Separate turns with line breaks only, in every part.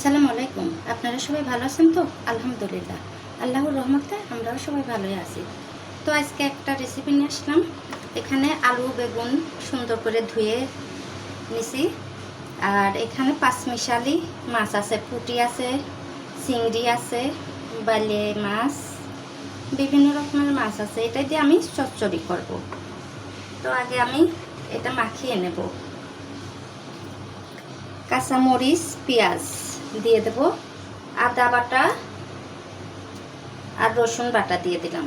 আসসালামু আলাইকুম। আপনারা সবাই ভালো আছেন তো? আলহামদুলিল্লাহ। আল্লাহর রহমতে আমরাও সবাই ভালোই আছি। তো আজকে একটা রেসিপি নিয়ে আসলাম। এখানে আলু, বেগুন সুন্দর করে ধুয়ে নিছি। আর এখানে পাঁচমিশালি মাছ আছে, পুঁটি আছে, চিংড়ি আছে, বালে মাছ, বিভিন্ন রকমের মাছ আছে। এটা দিয়ে আমি চচ্চড়ি করব। তো আগে আমি এটা মাখিয়ে নেব। কাঁচামরিচ, পেঁয়াজ। দিয়ে দেব। আদা বাটা আর রসুন বাটা দিয়ে দিলাম।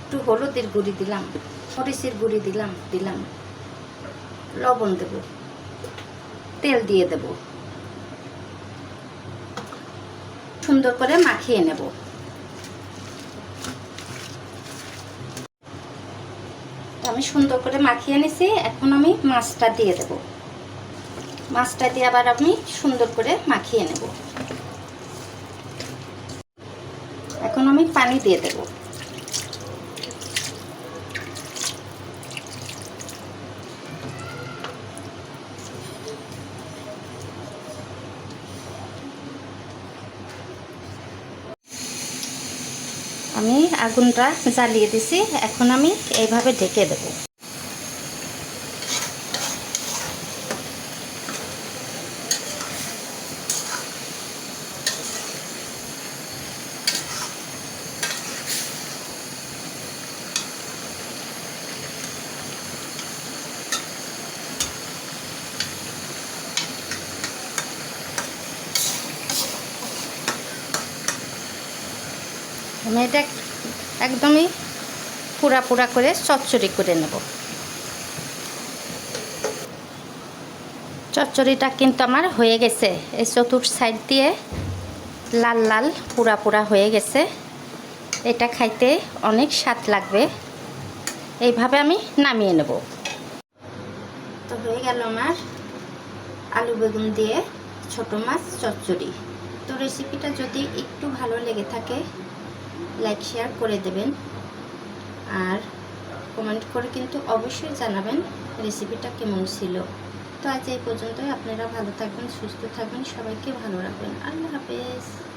একটু হলুদের গুঁড়ি দিলাম মরিচের গুঁড়ি দিলাম দিলাম। লবণ দেব, তেল দিয়ে দেব। সুন্দর করে মাখিয়ে নেব। আমি সুন্দর করে মাখিয়ে নিছি, এখন আমি মাছটা দিয়ে দেবো। মাছটা দিয়ে আবার আমি সুন্দর করে মাখিয়ে নেব। এখন আমি পানি দিয়ে দেব। আমি আগুনটা জ্বালিয়ে দিছি, এখন আমি এইভাবে ঢেকে দেবো। আমি এটা একদমই পুরা পুরা করে চচ্চড়ি করে নেব। চচ্চড়িটা কিন্তু আমার হয়ে গেছে। এই চতুর সাইড দিয়ে লাল লাল পুরা পুরা হয়ে গেছে। এটা খাইতে অনেক স্বাদ লাগবে। এইভাবে আমি নামিয়ে নেব। তো হয়ে গেল আমার আলু বেগুন দিয়ে ছোট মাছ চচ্চড়ি। তো রেসিপিটা যদি একটু ভালো লেগে থাকে লাইক শেয়ার করে দেবেন। আর কমেন্ট করে কিন্তু অবশ্যই জানাবেন রেসিপিটা কেমন ছিল। তো আজ এই পর্যন্তই। আপনারা ভালো থাকবেন, সুস্থ থাকবেন। সবাইকে ভালো রাখবেন। আল্লাহ হাফেজ।